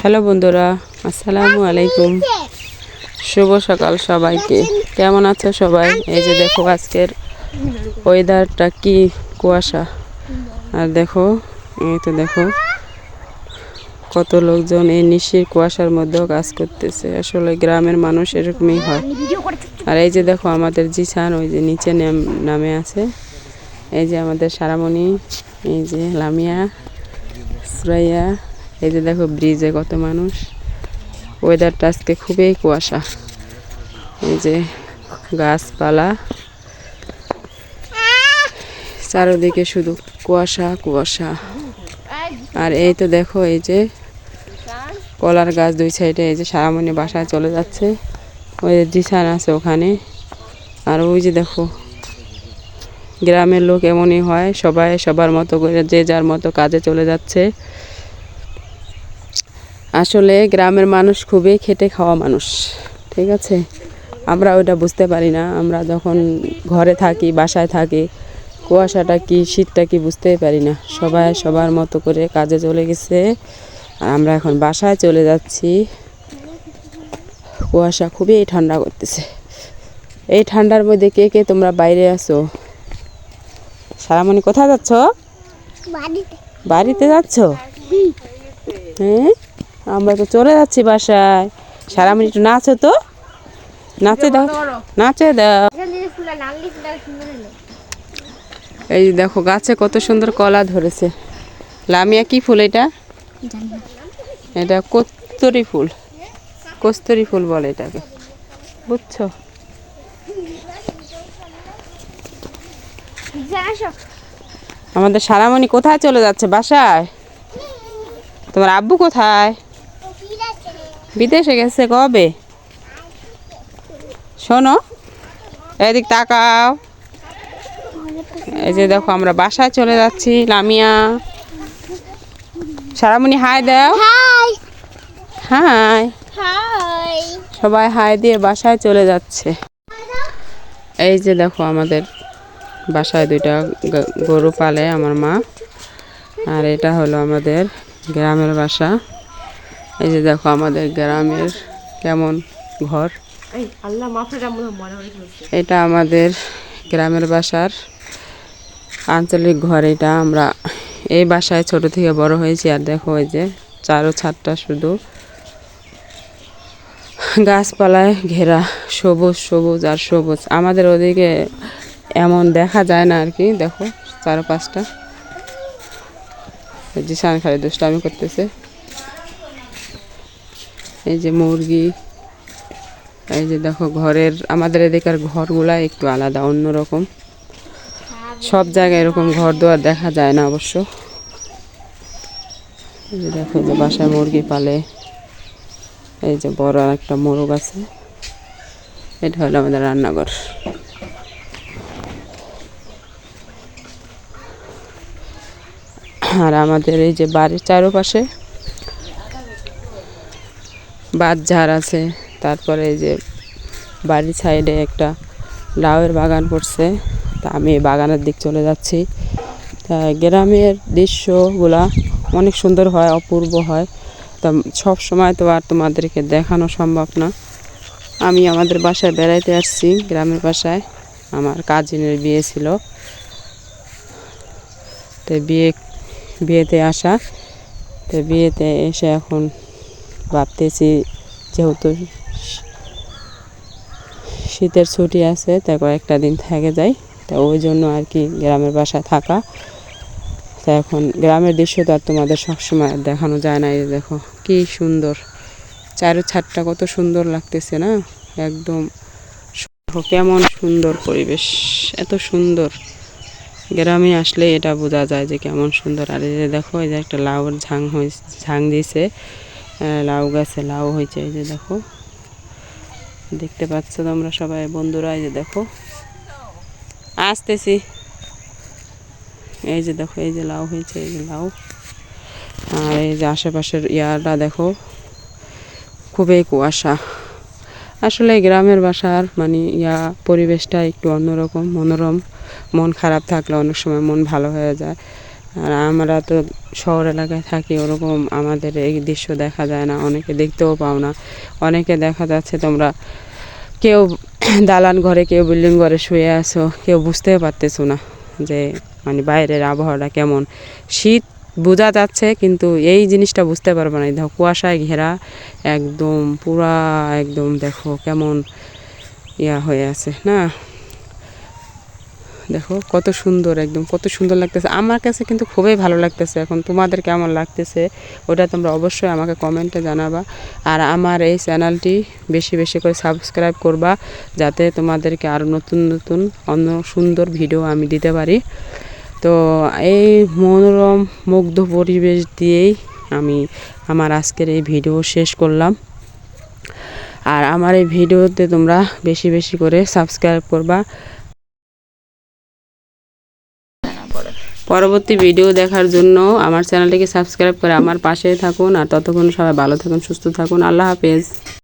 Hello বন্ধুরা আসসালামু আলাইকুম। শুভ সকাল সবাইকে। কেমন আছো সবাই? এই যে দেখো আজকের ওয়েদারটা কি কুয়াশা। আর দেখো এই তো দেখো কত লোকজন এই নিশির কুয়াশার মধ্যেও কাজ করতেছে। আসলে গ্রামের মানুষ এরকমই হয়। আর এই যে দেখো আমাদের জিসান ওই যে নিচে নেম- নামে আছে। এই যে আমাদের সারামণি এই যে লামিয়া সুরাইয়া এই যে দেখো ব্রিজে কত মানুষ। ওয়েদারটা আজকে খুবই কুয়াশা। এই যে গাছপালা। চারোদিকে শুধু কুয়াশা কুয়াশা। আর এই তো দেখো এই যে কলার গাছ দুই সাইডে, এই যে সারামণি বাসায় চলে যাচ্ছে। ওই যে জিসান আছে ওখানে। আর ওই যে দেখো গ্রামের লোক এমনই হয়, সবাই সবার মতো করে যে যার মতো কাজে চলে যাচ্ছে। আসলে গ্রামের মানুষ খুবই খেটে খাওয়া মানুষ ঠিক আছে? আমরা ওইটা বুঝতে পারি না। আমরা যখন ঘরে থাকি বাসায় থাকি কুয়াশাটা কি শীতটা কি বুঝতেই পারি না। সবাই সবার মতো করে কাজে চলে গেছে। আর আমরা এখন বাসায় চলে যাচ্ছি। কুয়াশা খুবই ঠান্ডা করতেছে। এই ঠান্ডার মধ্যে কে কে তোমরা বাইরে আছো? সারামণি কোথায় যাচ্ছ? বাড়িতে যাচ্ছ? হ্যাঁ? আমরা তো চলে যাচ্ছি বাসায়। সারা মিনিট নাচো তো। নাচে দাও। নাচে দাও। এই দেখো, গাছে কত সুন্দর কলা ধরেছে। লামিয়া কি ফুল এটা? এটা কস্তুরি ফুল। কস্তুরি ফুল বলে এটাকে। বুঝছ? আমাদের সারামণি কোথায় চলে যাচ্ছে বাসায়? তোমার আব্বু কোথায়? বিদেশে গেছে কবে? শোনো এদিক তাকাও। এই যে দেখো আমরা বাসায় চলে যাচ্ছি লামিয়া। সারামণি হাই দাও। হাই হাই হাই সবাই হাই দিয়ে বাসায় চলে যাচ্ছে। এই যে দেখো আমাদের বাসায় দুইটা গরু পালে আমার মা। আর এটা হলো আমাদের গ্রামের বাসা। এই যে দেখো আমাদের গ্রামের কেমন ঘর। এটা আমাদের গ্রামের বাসার আঞ্চলিক ঘর এটা আমরা এই বাসায় ছোট থেকে বড় হয়েছি। আর দেখো এই যে চারো ছাদটা শুধু। গাছপালায় ঘেরা সবুজ সবুজ আর সবুজ। আমাদের ওদিকে এমন দেখা যায় না আর কি দেখো চারপাশটা। এই যে সান খালি দুষ্টামি করতেছে। এই যে মুরগি, এই যে দেখো ঘরের, আমাদের এদিকের ঘরগুলা একটু আলাদা, অন্যরকম। সব জায়গায় এরকম ঘর দুয়ার দেখা যায় না অবশ্য। যে দেখো যে বাসায় মুরগি পালে, এই যে বড় একটা মোরগ আছে। এটা হলো আমাদের রান্নাঘর। আর আমাদের এই যে বাড়ির চারপাশে বাঁধঝাড় আছে, তারপরে এই যে বাড়ির সাইডে একটা লাউয়ের বাগান করছে, তা আমি বাগানের দিক চলে যাচ্ছি। তা গ্রামের দৃশ্যগুলা অনেক সুন্দর হয়, অপূর্ব হয়। তা সব সময় তো আর তোমাদেরকে দেখানো সম্ভব না। আমি আমাদের বাসায় বেড়াইতে আসছি, গ্রামের বাসায়। আমার কাজিনের বিয়ে ছিল। তো বিয়ে, বিয়েতে আসা। তো বিয়েতে এসে এখন ভাবতেছি যেহেতু শীতের ছুটি আছে তাই কয়েকটা দিন থেকে যাই। তো ওই জন্য আর কি গ্রামের বাসায় থাকা। তা এখন গ্রামের দৃশ্য তো আর তোমাদের সবসময় দেখানো যায় না এই দেখো কি সুন্দর। চারো ছাদটা কত সুন্দর লাগতেছে না? একদম কেমন সুন্দর পরিবেশ এত সুন্দর। গ্রামে আসলে এটা বোঝা যায় যে কেমন সুন্দর। আর এই দেখো এই যে একটা লাউর ঝাং হয়েছে ঝাং দিয়েছে আহ, লাউ গাছে লাউ হয়েছে, এই যে দেখো। দেখতে পাচ্ছ তোমরা সবাই, বন্ধুরা, এই যে দেখো। আসতেছি। এই যে দেখো, এই যে লাউ হয়েছে, এই যে লাউ। আর এই যে আশেপাশের ইয়াটা দেখো, খুবই কুয়াশা। আসলে গ্রামের বাসার মানে ইয়া পরিবেশটা একটু অন্যরকম, মনোরম, মন খারাপ থাকলে অনেক সময় মন ভালো হয়ে যায়। আর আমরা তো শহর এলাকায় থাকি, ওরকম আমাদের এই দৃশ্য দেখা যায় না, অনেকে দেখতেও পাও না। অনেকে দেখা যাচ্ছে তোমরা কেউ দালান ঘরে, কেউ বিল্ডিং ঘরে শুয়ে আছো, কেউ বুঝতেও পারতেছো না যে মানে বাইরের আবহাওয়াটা কেমন। শীত বোঝা যাচ্ছে, কিন্তু এই জিনিসটা বুঝতে পারবে না। দেখো, কুয়াশায় ঘেরা, একদম পুরা, একদম দেখো কেমন ইয়া হয়ে আছে, না? দেখো, কত সুন্দর একদম, কত সুন্দর লাগতেছে। আমার কাছে কিন্তু খুবই ভালো লাগতেছে এখন, তোমাদের কেমন লাগতেছে ওটা তোমরা অবশ্যই আমাকে কমেন্টে জানাবা। আর আমার এই চ্যানেলটি বেশি বেশি করে সাবস্ক্রাইব করবা, যাতে তোমাদেরকে আরও নতুন নতুন অন্য সুন্দর ভিডিও আমি দিতে পারি। তো এই মনোরম, মুগ্ধ পরিবেশ দিয়েই আমি আমার আজকের এই ভিডিও শেষ করলাম। আর আমার এই ভিডিওতে তোমরা বেশি বেশি করে সাবস্ক্রাইব করবা। পরবর্তী ভিডিও দেখার জন্য আমার চ্যানেলটিকে সাবস্ক্রাইব করে আমার পাশে থাকুন আর ততক্ষণ সবাই ভালো থাকুন, সুস্থ থাকুন। আল্লাহ হাফেজ।